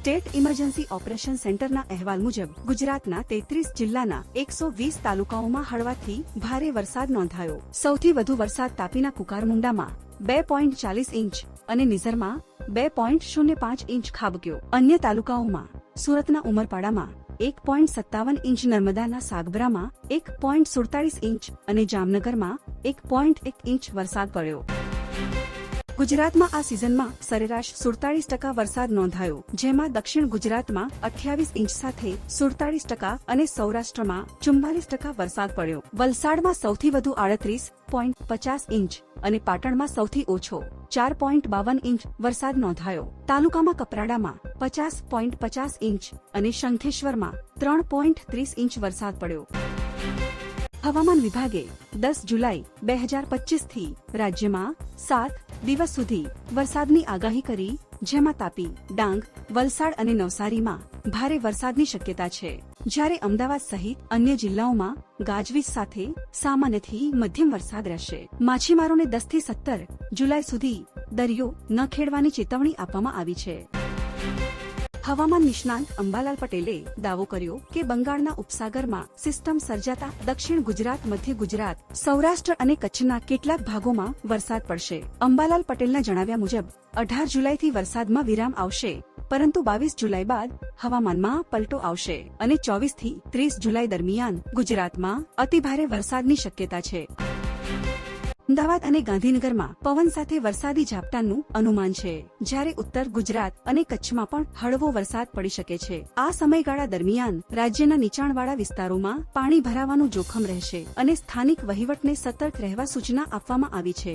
State emergency operation સેન્ટરના અહેવાલ મુજબ, ગુજરાતના તેત્રીસ જિલ્લાના એકસો વીસ તાલુકાઓમાં હળવાથી ભારે વરસાદ નોંધાયો. સૌથી વધુ વરસાદ તાપીના કુકારમુંડામાં બે પોઈન્ટ ચાલીસ ઇંચ અને નિઝરમાં બે પોઈન્ટ શૂન્ય પાંચ ઇંચ ખાબક્યો. અન્ય તાલુકાઓમાં સુરતના ઉમરપાડામાં એક પોઈન્ટ સત્તાવન ઇંચ, નર્મદાના સાગબરામાં એક પોઈન્ટ સુડતાલીસ ઇંચ અને જામનગરમાં એક પોઈન્ટ એક ઇંચ વરસાદ પડ્યો. ગુજરાતમાં આ સિઝનમાં સરેરાશ સુડતાલીસ ટકા વરસાદ નોંધાયો, જેમાં દક્ષિણ ગુજરાતમાં અઠ્યાવીસ ઇંચ સાથે સુડતાલીસ ટકા અને સૌરાષ્ટ્રમાં ચુમ્માલીસ ટકા વરસાદ પડ્યો. વલસાડમાં સૌથી વધુ આડત્રીસ પોઈન્ટ પચાસ ઇંચ અને પાટણમાં સૌથી ઓછો ચાર પોઈન્ટ બાવન ઇંચ વરસાદ નોંધાયો. તાલુકામાં કપરાડામાં પચાસ પોઈન્ટ પચાસ ઇંચ અને શંખેશ્વરમાં ત્રણ પોઈન્ટ ત્રીસ ઇંચ વરસાદ પડ્યો. હવામાન વિભાગે દસ જુલાઈ બે હજાર પચીસથી રાજ્યમાં સાત દિવસ સુધી વરસાદની આગાહી કરી, જેમાં તાપી, ડાંગ, વલસાડ અને નવસારીમાં ભારે વરસાદની શક્યતા છે. જ્યારે અમદાવાદ સહિત અન્ય જિલ્લાઓમાં ગાજવીજ સાથે સામાન્યથી મધ્યમ વરસાદ રહેશે. માછીમારોને દસથી સત્તર જુલાઈ સુધી દરિયો ન ખેડવાની ચેતવણી આપવામાં આવી છે. હવામાન નિષ્ણાંત અંબાલાલ પટેલે દાવો કર્યો કે બંગાળના ઉપસાગરમાં સિસ્ટમ સર્જાતા દક્ષિણ ગુજરાત, મધ્ય ગુજરાત, સૌરાષ્ટ્ર અને કચ્છના કેટલાક ભાગોમાં વરસાદ પડશે. અંબાલાલ પટેલના જણાવ્યા મુજબ, અઢાર જુલાઈથી વરસાદમાં વિરામ આવશે, પરંતુ બાવીસ જુલાઈ બાદ હવામાનમાં પલટો આવશે અને ચોવીસથી ત્રીસ જુલાઈ દરમિયાન ગુજરાતમાં અતિભારે વરસાદની શક્યતા છે. અમદાવાદ અને ગાંધીનગરમાં પવન સાથે વરસાદી ઝાપટાનું અનુમાન છે. જ્યારે ઉત્તર ગુજરાત અને કચ્છમાં પણ હળવો વરસાદ પડી શકે છે. આ સમયગાળા દરમિયાન રાજ્યના નીચાણવાળા વિસ્તારોમાં પાણી ભરાવાનું જોખમ રહેશે અને સ્થાનિક વહીવટને સતર્ક રહેવા સૂચના આપવામાં આવી છે.